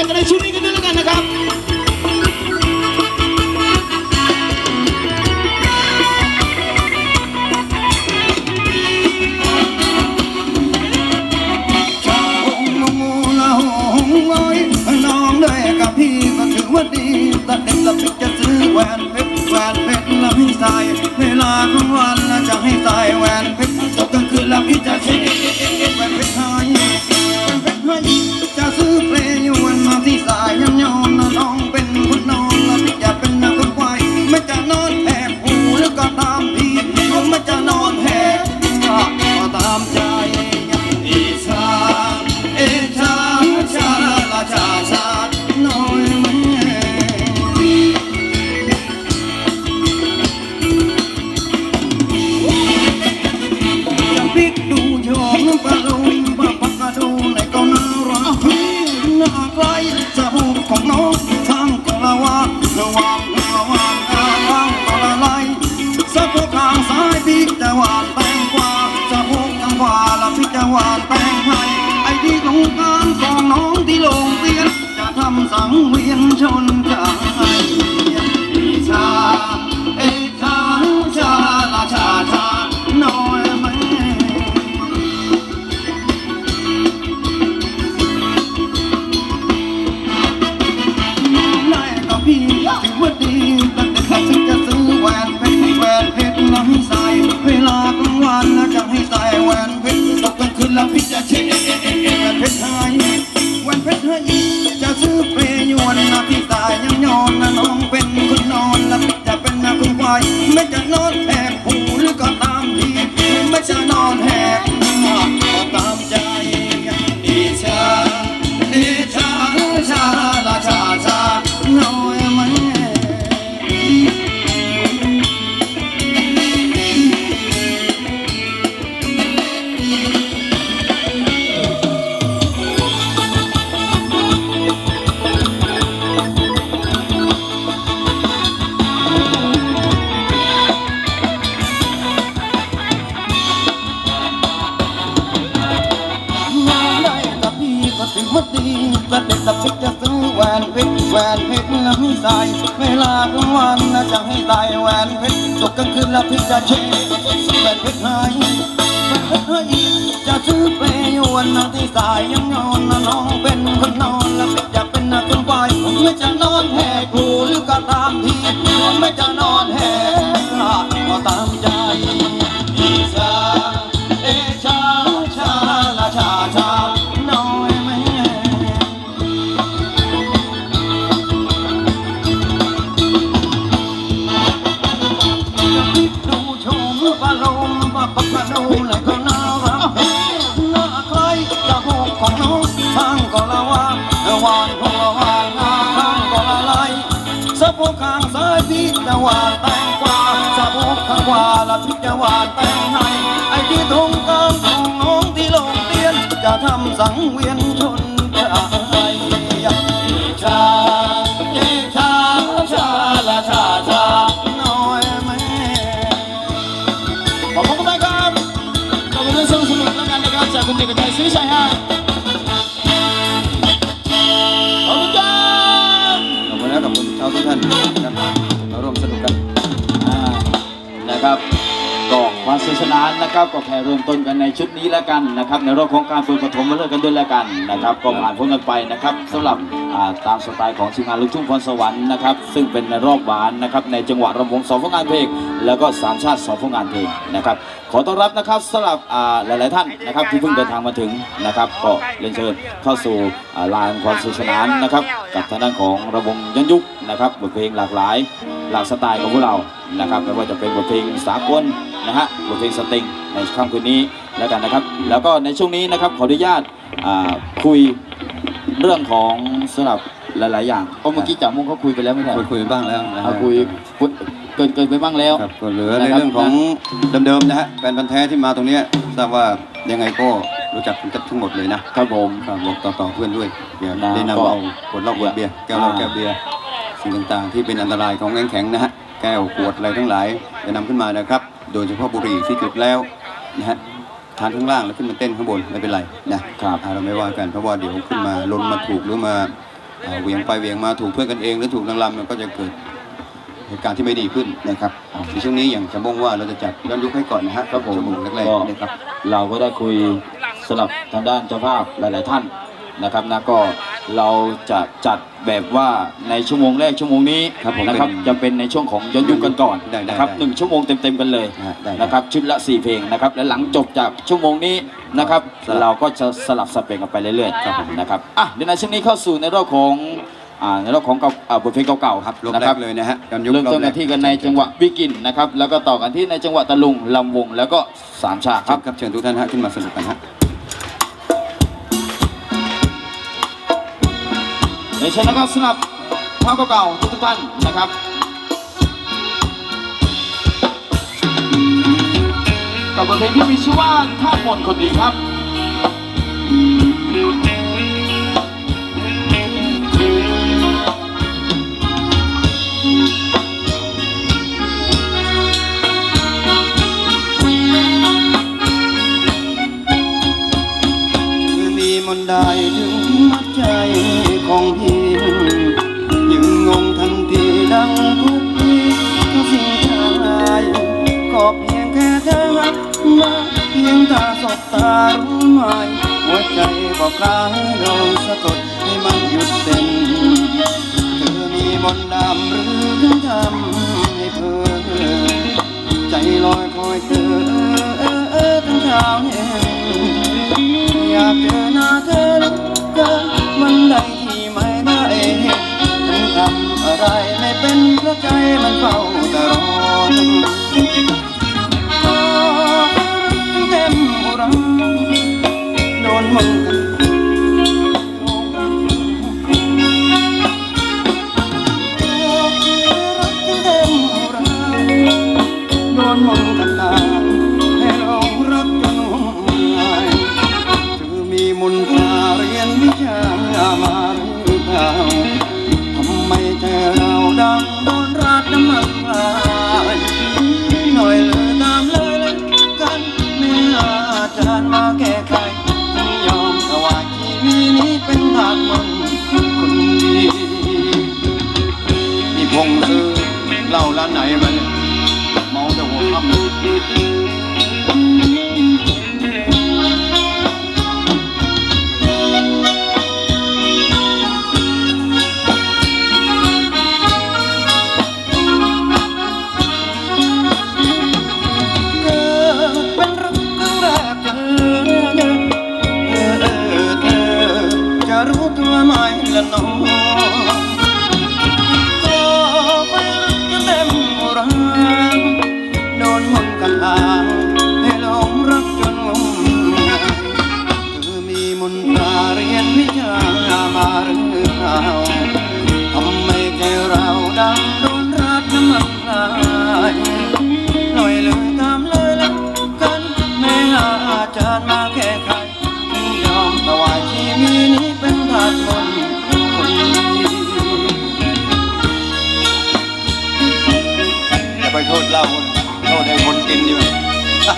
ด็กกันในชุดนี้กันด้วยแล้วกันนะครับชาวหงมูละหงเอ้ยน้องได้กับพี่ก็ถือว่าดีแต่เด็กละพี่จะซื้อแหวนเพชรแหวนเพชรละพี่ใสเวลากลางวันจะให้ใส่แหวนเพชรตกกลางคืนละพี่จะใช้แเพี่ก็ถือดีแต่เด็ดตะพี่จะซื้อแหวนเพชรแหวนเพชรแล้วให้ใส่เวลากลางวันนะจะให้ใส่แหวนเพชรตกกลางคืนแล้วพี่จะเช็คแหวนเพชรให้แหวนเพชรให้จะซื้อเปอยวนนะที่สายยังนอนนะน้องเป็นคนนอน พกข้างซ้ายพี่จะหวานแตงกวาสะโพกข้างขวาละพี่จะหวานแตงให้ไอ้ที่ตรงกลางของน้องที่ลงเตียน จะทำสังเวียนชนใจช นะครับก็ความสนุกสนานนะครับก็แค่เริ่มต้นกันในชุดนี้แล้วกันนะครับ ในรอบของการฝึกปฐมมาเลิกกันด้วยแล้วกันนะครับ ก็ผ่านพ้นกันไปนะครับสำหรับ ตามสไตล์ของทีมงานลูกทุ่งพรสวรรค์นะครับซึ่งเป็นในรอบหวานนะครับในจังหวะรำวงสองผลงานเพลง แล้วก็สามชาติสองผลงานเพลงนะครับขอต้อนรับนะครับสำหรับหลาย ๆ ท่านนะครับที่เพิ่งเดินทางมาถึงนะครับก็เรียนเชิญเข้าสู่ลานความสนุกสนานนะครับกับทางด้านของระวงย้อนยุคนะครับบทเพลงหลากหลาย หลากสไตล์ของพวกเรานะครับไม่ว่าจะเป็นบทเพลงสากลนะฮะบทเพลงสตริงในค่ำคืนนี้แล้วกันนะครับ แล้วก็ในช่วงนี้นะครับขออนุญาตคุย เรื่องของสำหรับหลาย ๆ อย่างเพราะเมื่อกี้จ่ามุงเขาคุยไปแล้วไม่ใช่คุยคุยบ้างแล้วนะฮะเอาคุยคุยเกินเกินไปบ้างแล้ว ครับก็เหลือในนะครับ เรื่องของเดิมๆนะฮะแฟนพันธ์แท้ที่มาตรงเนี้ยทราบว่ายังไงก็รู้จักกันทั้งหมดเลยนะครับผม ครับบอกต่อๆเพื่อนด้วยเดี๋ยวนะได้ก็นำเอาขวดเหล้าขวดเบียร์แก้วเหล้าอ่าแก้วเบียร์สิ่งต่างๆ ที่เป็นอันตรายของแข็งๆนะฮะแก้วขวดอะไรทั้งหลายจะนำขึ้นมานะครับ โดยเฉพาะบุหรี่ที่จุดแล้วนะฮะ ทานข้างล่างแล้วขึ้นมาเต้นข้างบนไม่เป็นไรนะครับอ่าเราไม่ว่ากันเพราะว่าเดี๋ยวขึ้นมาลนมาถูกหรือมาเอ่อเหวียงไปเหวียงมาถูกเพื่อนกันเองหรือถูกนางรำมันก็จะเกิดเหตุการณ์ที่ไม่ดีขึ้นนะครับในช่วงนี้อย่างจะม่งว่าเราจะจัดย้อนยุคให้ก่อนนะฮะครับผมชั่วโมงแรกก็ๆนะครับเราก็ได้คุยสลับทางด้านเจ้าภาพหลาย ๆ ท่านนะครับนะก็ เราจะจัดแบบว่าในชั่วโมงแรกชั่วโมงนี้ครับผมนะครับเป็นจะเป็นในช่วงของย้อนยุคกันก่อนได้ได้นะครับได้หนึ่งชั่วโมงเต็มๆกันเลยนะฮะได้นะครับชุดละ 4 เพลงนะครับและหลังจบจากชั่วโมงนี้นะครับสลับเราก็จะสลับสับเปลี่ยนกันไปเรื่อยๆครับผมนะครับอะเดี๋ยวในช่วงนี้เข้าสู่ในรอบของอ่าในรอบของเก่าอ่าบทเพลงเก่าๆครับรอบนะแรครับกเลยนะฮะย้อนยุคเริ่มต้นรกัอนแรที่กันในจังหวะวิกินนะครับแล้วก็ต่อกันที่ในจังหวะตะลุงลำวงแล้วก็สามฉากคครัรับบ ครับเชิญทุกท่านฮะขึ้นมาสนุกกันฮะ ในเช่นนะครับสำหรับภาพเก่าๆทุกๆท่านนะครับกับบทเพลงที่มีชื่อว่าท่ามนคนดีครับคือมีมนต์ได้ถึง ตาสบตารู้ไหมหัวใจบอกลายโดนสะกดให้มันหยุดเต้นเธอมีมนต์ดำหรือทำให้เพ้อใจลอยคอยเธอเออเอ อมีมนต์ตราเรียนวิชามาหรือเปล่าทำไมเธอเราดังโดนราดน้ำมันลายหน่อยเลยตามเลยเลยกันไม่อาจารย์มาแก้ไขไม่ยอมถวายชีวิตนี้เป็นทางมัน ไปโทษเราโทษให้คนกินดีกว่า